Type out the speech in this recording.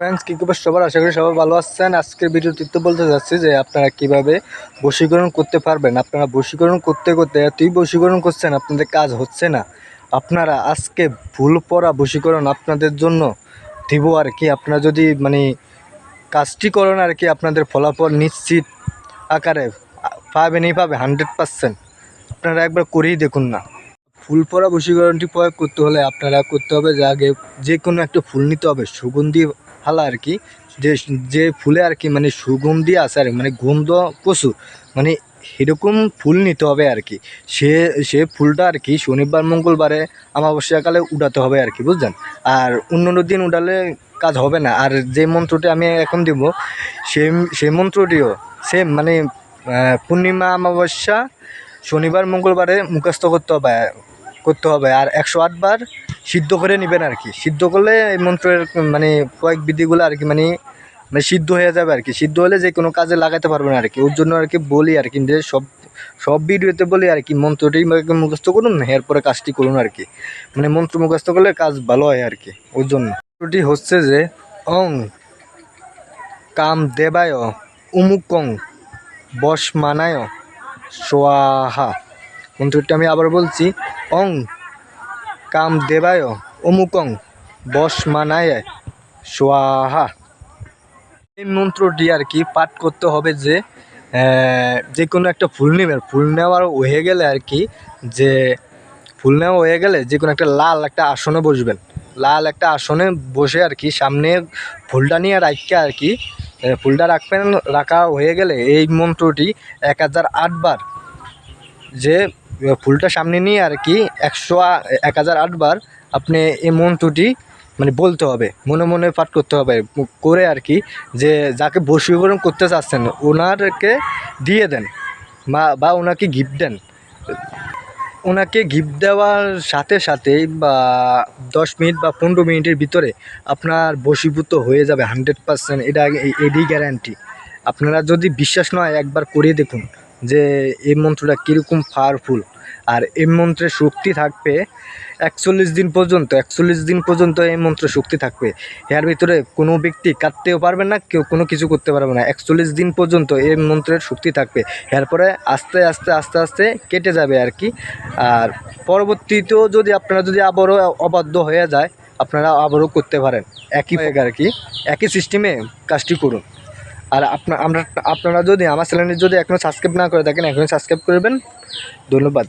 Friends কী খবর সবার আশা করি সবাই ভালো আছেন। আজকের ভিডিওটিতে বলতে যাচ্ছি যে আপনারা কীভাবে বশীকরণ করতে পারবেন। আপনারা বশীকরণ করতে করতে এতই বশীকরণ করছেন, আপনাদের কাজ হচ্ছে না। আপনারা আজকে ভুল পড়া বশীকরণ আপনাদের জন্য দিব আর কি। আপনারা যদি মানে কাজটি করেন আর কি, আপনাদের ফলাফল নিশ্চিত আকারে পাবেনই পাবে হান্ড্রেড পার্সেন্ট আপনারা একবার করেই দেখুন না। ফুল পরা বশীকরণটি প্রয়োগ করতে হলে আপনারা করতে হবে যে আগে যে কোনো একটা ফুল নিতে হবে। সুগন্ধি হালা আর কি, যে যে ফুলে আর কি মানে সুগন্ধি আছে আর মানে গন্ধ প্রচুর মানে এরকম ফুল নিতে হবে আর কি। সে সে ফুলটা আর কি শনিবার, মঙ্গলবারে অমাবস্যাকালে উঠাতে হবে আর কি, বুঝলেন? আর অন্য দিন উঠালে কাজ হবে না। আর যে মন্ত্রটি আমি এখন দিব, সে সেই মন্ত্রটিও সেম মানে পূর্ণিমা, অমাবস্যা, শনিবার, মঙ্গলবারে মুখস্থ করতে হবে। করতে হবে। আর একশো আটবার সিদ্ধ করে নেবেন আর কি। সিদ্ধ করলে এই মন্ত্রের মানে কয়েক বিধিগুলো আর কি মানে মানে সিদ্ধ হয়ে যাবে আর কি। সিদ্ধ হলে যে কোনো কাজে লাগাতে পারবেন আর কি। ওর জন্য আর কি বলি আর কি, যে সব সব ভিডিওতে বলি আর কি, মন্ত্রটি মুখস্থ করুন এরপরে কাজটি করুন আর কি। মানে মন্ত্র মুখস্থ করলে কাজ ভালো হয় আর কি, ওর জন্য। মন্ত্রটি হচ্ছে যে, অং কাম দেবায় উমুকং বস মানায় সোয়াহা। মন্ত্রটি আমি আবার বলছি অং কাম দেবায় অমুকং বশ মানায় সোয়াহা। এই মন্ত্রটি আর কি পাঠ করতে হবে যে যে কোনো একটা ফুল নেবেন। ফুল নেওয়ার হয়ে গেলে আর কি যে, ফুল নেওয়া হয়ে গেলে যে কোনো একটা লাল একটা আসনে বসবেন। লাল একটা আসনে বসে আর কি সামনে ফুলটা নিয়ে রাখকে আর কি ফুলটা রাখবেন, রাখা হয়ে গেলে এই মন্ত্রটি এক হাজার আটবার যে ফুলটা সামনে নিয়ে আর কি একশো এক হাজার আটবার আপনি এই মন্ত্রটি মানে বলতে হবে, মনে মনে পাঠ করতে হবে, করে আর কি যে যাকে বশীকরণ করতে চাচ্ছেন ওনারকে দিয়ে দেন বা বা ওনাকে গিফট দেন। ওনাকে গিফট দেওয়ার সাথে সাথে বা দশ মিনিট বা পনেরো মিনিটের ভিতরে আপনার বশীভূত হয়ে যাবে হান্ড্রেড পার্সেন্ট, এটা এ- এরই গ্যারান্টি আপনারা যদি বিশ্বাস নয় একবার করে দেখুন যে এই মন্ত্রটা কীরকম পাওয়ারফুল আর এই মন্ত্রের শক্তি থাকবে একচল্লিশ দিন পর্যন্ত একচল্লিশ দিন পর্যন্ত এই মন্ত্রের শক্তি থাকবে। এর ভিতরে কোনো ব্যক্তি কাটতেও পারবে না কেউ কোনো কিছু করতে পারবে না। একচল্লিশ দিন পর্যন্ত এই মন্ত্রের শক্তি থাকবে। এরপরে আস্তে আস্তে আস্তে আস্তে কেটে যাবে আর কি। আর পরবর্তীতেও যদি আপনারা যদি আবারও অবাধ্য হয়ে যায় আপনারা আবারও করতে পারেন। একই আর কি। একই সিস্টেমে কাজটি করুন। আর আপনার আমরা আপনারা যদি আমার চ্যানেলটি যদি এখনও সাবস্ক্রাইব না করে থাকেন, এখনই সাবস্ক্রাইব করবেন। ধন্যবাদ।